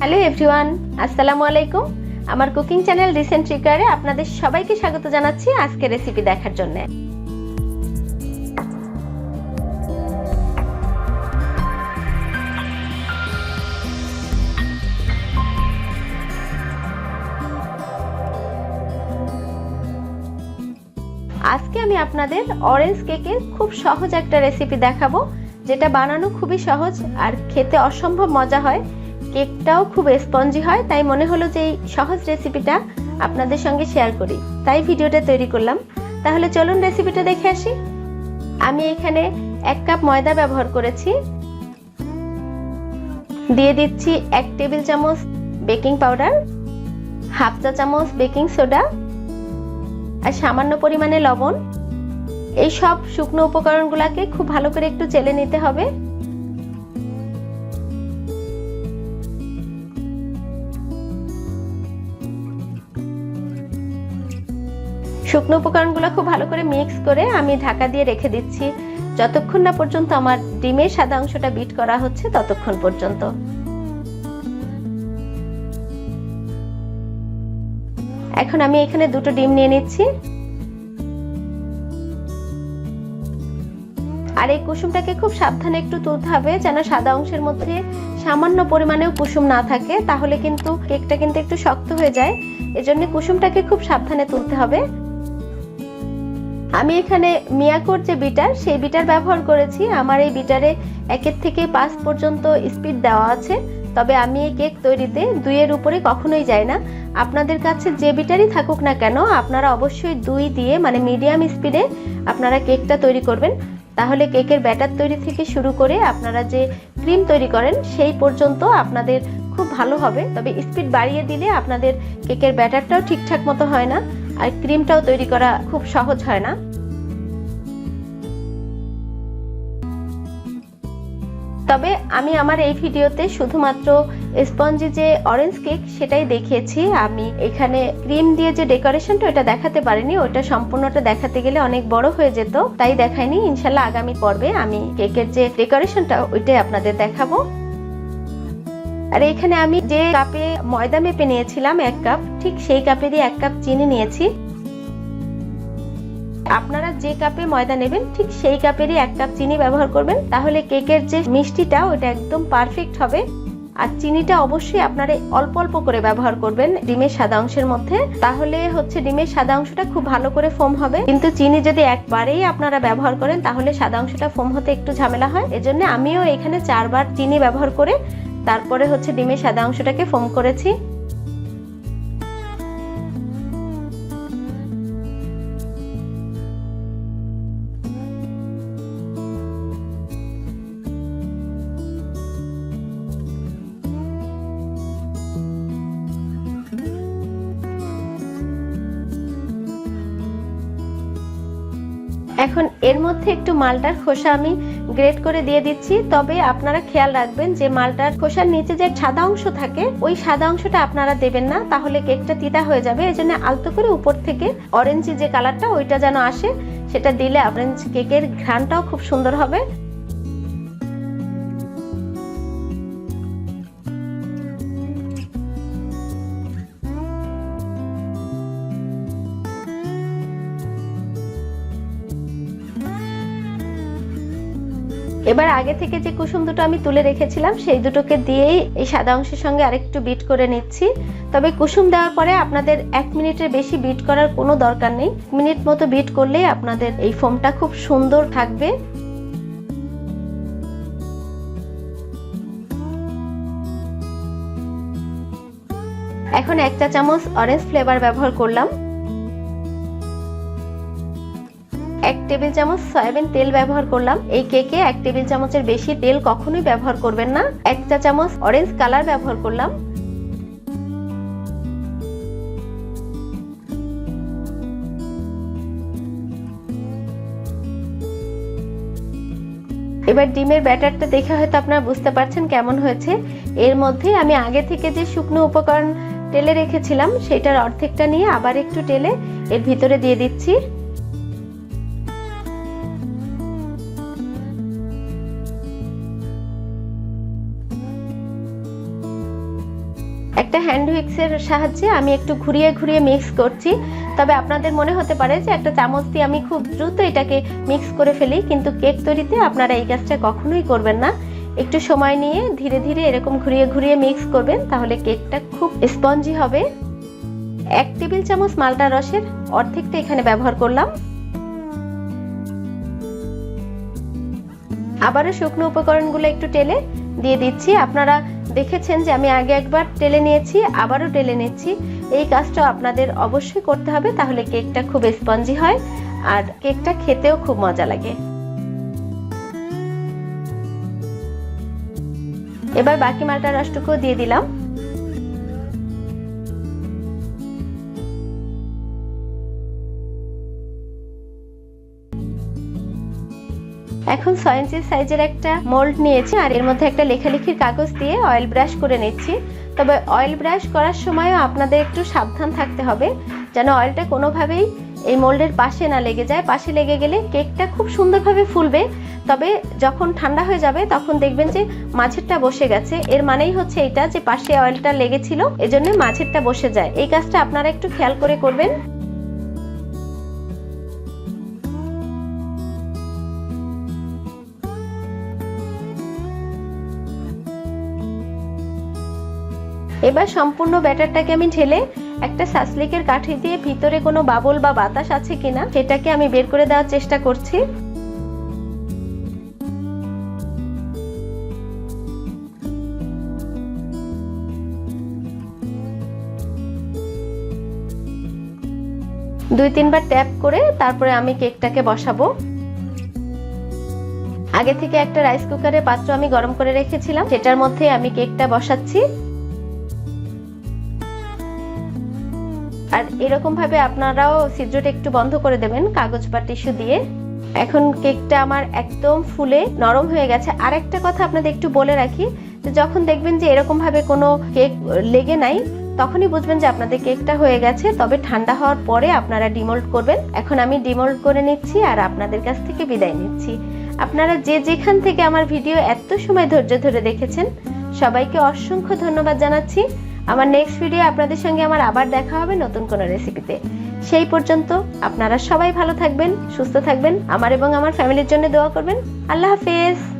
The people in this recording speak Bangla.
হ্যালো এভরিওয়ান, আসসালামু আলাইকুম। আমার কুকিং চ্যানেল রিসেন্ট ট্রিকারে আপনাদের সবাইকে স্বাগত জানাচ্ছি আজকে রেসিপি দেখার জন্য। আজকে আমি আপনাদের অরেঞ্জ কেকের খুব সহজ একটা রেসিপি দেখাবো, যেটা বানানো খুবই সহজ আর খেতে অসম্ভব মজা হয়। কেকটাও খুব স্পঞ্জি হয়, তাই মনে হলো যে এই সহজ রেসিপিটা আপনাদের সঙ্গে শেয়ার করি। তাই ভিডিওটা তৈরি করলাম। তাহলে চলুন রেসিপিটা দেখে আসি। আমি এখানে এক কাপ ময়দা ব্যবহার করেছি। দিয়ে দিচ্ছি এক টেবিল চামচ বেকিং পাউডার হাফ চা চামচ বেকিং সোডা আর সামান্য পরিমাণে লবণ। এই সব শুকনো উপকরণগুলোকে খুব ভালো করে একটু চেলে নিতে হবে। শুকনো উপকরণগুলো খুব ভালো করে মিক্স করে আমি ঢাকা দিয়ে রেখে দিচ্ছি। যতক্ষণ না পর্যন্ত আমার ডিমের সাদা অংশটা বিট করা হচ্ছে, ততক্ষণ পর্যন্ত। এখন আমি এখানে দুটো ডিম নিয়ে নিচ্ছি। আর এই কুসুমটাকে খুব সাবধানে একটু তুলতে হবে, যেন সাদা অংশের মধ্যে সামান্য পরিমাণেও কুসুম না থাকে, তাহলে কিন্তু কেকটা কিন্তু একটু শক্ত হয়ে যায়। এজন্য কুসুমটাকে খুব সাবধানে তুলতে হবে। আমি এখানে মিয়াকোর যে বিটার, সেই বিটার ব্যবহার করেছি। আমার এই বিটারে একের থেকে পাঁচ পর্যন্ত স্পিড দেওয়া আছে। তবে আমি এই কেক তৈরিতে দুইয়ের উপরে কখনোই যাই না। আপনাদের কাছে যে বিটারই থাকুক না কেন, আপনারা অবশ্যই দুই দিয়ে মানে মিডিয়াম স্পিডে আপনারা কেকটা তৈরি করবেন। তাহলে কেকের ব্যাটার তৈরি থেকে শুরু করে আপনারা যে ক্রিম তৈরি করেন, সেই পর্যন্ত আপনাদের খুব ভালো হবে। তবে স্পিড বাড়িয়ে দিলে আপনাদের কেকের ব্যাটারটাও ঠিকঠাক মতো হয় না। আর ক্রিমটাও তৈরি করা খুব সহজ হয় না। তবে আমি আমার এই ভিডিওতে শুধুমাত্র স্পঞ্জি যে অরেঞ্জ কেক সেটাই দেখিয়েছি। আমি এখানে ক্রিম দিয়ে যে ডেকোরেশনটা ওটা দেখাতে পারিনি, ওটা সম্পূর্ণটা দেখাতে গেলে অনেক বড় হয়ে যেত, তাই দেখাইনি। ইনশাল্লাহ আগামী পর্বে আমি কেকের যে ডেকোরেশনটা ওইটাই আপনাদের দেখাবো। আর এখানে আমি যে কাপে ময়দা মেপে নিয়েছিলাম এক কাপ, ঠিক সেই কাপেরই এক কাপ চিনি নিয়েছি। আপনারা যে কাপে ময়দা নেবেন, ঠিক সেই কাপেরই এক কাপ চিনি ব্যবহার করবেন, তাহলে কেকের যে মিষ্টিটা, ওটা একদম পারফেক্ট হবে। আর চিনিটা অবশ্যই আপনারা অল্প অল্প করে ব্যবহার করবেন ডিমের সাদা অংশের মধ্যে, তাহলে হচ্ছে ডিমের সাদা অংশটা খুব ভালো করে ফোম হবে। কিন্তু চিনি যদি একবারেই আপনারা ব্যবহার করেন, তাহলে সাদা অংশটা ফোম হতে একটু ঝামেলা হয়। এজন্য আমিও এখানে চারবার চিনি ব্যবহার করে তারপরে হচ্ছে ডিমের সাদা অংশটাকে ফোম করেছি। এখন এর মধ্যে একটু মালটার খোসা আমি গ্রেট করে দিয়ে দিচ্ছি। তবে আপনারা খেয়াল রাখবেন যে মালটার খোসার নিচে যে সাদা অংশ থাকে, ওই সাদা অংশটা আপনারা দেবেন না। তাহলে কেকটা তিতা হয়ে যাবে। এই জন্য আলতো করে উপর থেকে অরেঞ্জি যে কালারটা ওইটা যেন আসে, সেটা দিলে অরেঞ্জ কেকের ঘ্রাণটাও খুব সুন্দর হবে। এবার আগে থেকে যে কুসুম দুটো আমি তুলে রেখেছিলাম, সেই দুটোকে দিয়েই এই সাদা অংশের সঙ্গে আরেকটু বিট করে নিচ্ছি। তবে কুসুম দেওয়ার পরে আপনাদের এক মিনিটের বেশি বিট করার কোনো দরকার নেই। মিনিট মতো বিট করলেই আপনাদের এই ফোমটা খুব সুন্দর থাকবে। এখন এক চা চামচ অরেঞ্জ ফ্লেভার ব্যবহার করলাম। এক টেবিল চামচ সয়াবিন তেল ব্যবহার করলাম। এই কেকে এক টেবিল চামচের বেশি তেল কখনোই ব্যবহার করবেন না। এক চা চামচ অরেঞ্জ কালার ব্যবহার করলাম। এবার ডিমের ব্যাটারটা দেখে হয়তো আপনারা বুঝতে পারছেন কেমন হয়েছে। এর মধ্যে আমি আগে থেকে যে শুকনো উপকরণ টেলে রেখেছিলাম, সেটার অর্ধেকটা নিয়ে আবার একটু টেলে এর ভিতরে দিয়ে দিচ্ছি। হ্যান্ড হুইক্সের সাহায্যে আমি একটু ঘুরিয়ে ঘুরিয়ে মিক্স করছি। তবে আপনাদের মনে হতে পারে যে একটা চামচ দিয়ে আমি খুব দ্রুত এটাকে মিক্স করে ফেলি, কিন্তু কেক তৈরিতে আপনারা এই কাজটা কখনোই করবেন না। একটু সময় নিয়ে ধীরে ধীরে এরকম ঘুরিয়ে ঘুরিয়ে মিক্স করবেন, তাহলে কেকটা খুব স্পঞ্জি হবে। এক টেবিল চামচ মালটা রসের অর্ধেকটা এখানে ব্যবহার করলাম। আবারও শুকনো উপকরণগুলো একটু টেলে দিয়ে দিচ্ছি। আপনারা দেখেছেন যে আমি আগে একবার টেলে নিয়েছি, আবারও টেলে নিচ্ছি। এই কাজটা আপনাদের অবশ্যই করতে হবে, তাহলে কেকটা খুব স্পঞ্জি হয় আর কেকটা খেতেও খুব মজা লাগে। এবার বাকি মালটা রসটুকু দিয়ে দিলাম। এখন ছয় ইঞ্চি সাইজের একটা মোল্ড নিয়েছি আর এর মধ্যে একটা লেখালেখির কাগজ দিয়ে অয়েল ব্রাশ করে নিচ্ছি। তবে অয়েল ব্রাশ করার সময়ও আপনাদের একটু সাবধান থাকতে হবে, যেন অয়েলটা কোনোভাবেই এই মোল্ডের পাশে না লেগে যায়। পাশে লেগে গেলে কেকটা খুব সুন্দরভাবে ফুলবে, তবে যখন ঠান্ডা হয়ে যাবে তখন দেখবেন যে মাঝেরটা বসে গেছে। এর মানেই হচ্ছে এটা যে পাশে অয়েলটা লেগেছিল, এজন্য মাঝেরটা বসে যায়। এই কাজটা আপনারা একটু খেয়াল করে করবেন। এবার সম্পূর্ণ ব্যাটারটাকে আমি ঢেলে একটা সাসলিকের কাঠি দিয়ে ভিতরে কোনো বাবল বা বাতাস আছে কিনা সেটাকে আমি বের করে দেওয়ার চেষ্টা করছি। দুই তিনবার ট্যাপ করে তারপরে আমি কেকটাকে বসাবো। আগে থেকে একটা রাইস কুকারের পাত্র আমি গরম করে রেখেছিলাম, সেটার মধ্যে আমি কেকটা বসাচ্ছি। আর এরকম ভাবে আপনারাও ছিদ্রটা একটু বন্ধ করে দেবেন, কাগজ বা টিস্যু দিয়ে। এখন কেকটা আমার একদম ফুলে নরম হয়ে গেছে। আর একটা কথা আপনাদের একটু বলে রাখি যখন দেখবেন যে এরকম ভাবে কোনো কেক লেগে নাই, তখনই বুঝবেন যে আপনাদের কেকটা হয়ে গেছে। তবে ঠান্ডা হওয়ার পরে আপনারা ডিমোল্ড করবেন। এখন আমি ডিমোল্ড করে নিচ্ছি আর আপনাদের কাছ থেকে বিদায় নিচ্ছি। আপনারা যে যেখান থেকে আমার ভিডিও এত সময় ধৈর্য ধরে দেখেছেন, সবাইকে অসংখ্য ধন্যবাদ জানাচ্ছি। আমার নেক্সট ভিডিও আপনাদের সঙ্গে আমার আবার দেখা হবে নতুন কোনো রেসিপিতে সেই পর্যন্ত আপনারা সবাই ভালো থাকবেন, সুস্থ থাকবেন, আমার এবং আমার ফ্যামিলির জন্য দোয়া করবেন। আল্লাহ হাফেজ।